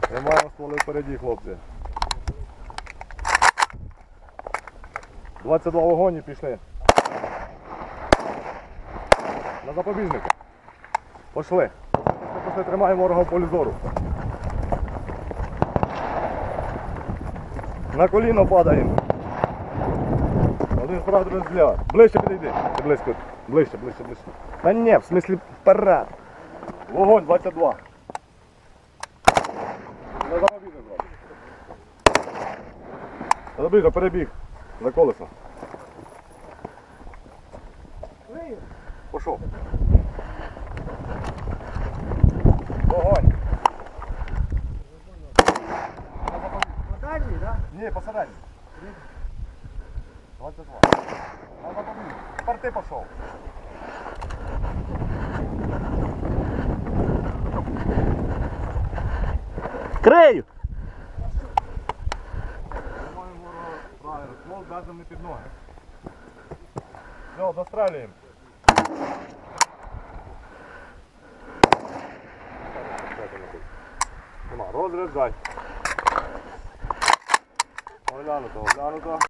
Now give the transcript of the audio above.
Тримаємо стволи впереді, хлопці. 22 вогоні пішли. На запобіжника. Пошли. Пошли, тримаємо ворога в полі зору. На коліно падаємо. Один справа, другий злява. Ближче підійди. Близько. Ближче, ближче, ближче. Та ні, в смислі вперед. Вогонь 22. На запобіжник брат. Запобіжник, перебіг. За колесо. Пошов. Вогонь. Дальній, так? Ні, посередині. 22. На запобіжник. Тепер ти пішов. Крию! По-моєму, правильно. Смол даже не під ноги. Все, застрелюємо. Нема, розряджай. Оглянуто, оглянуто.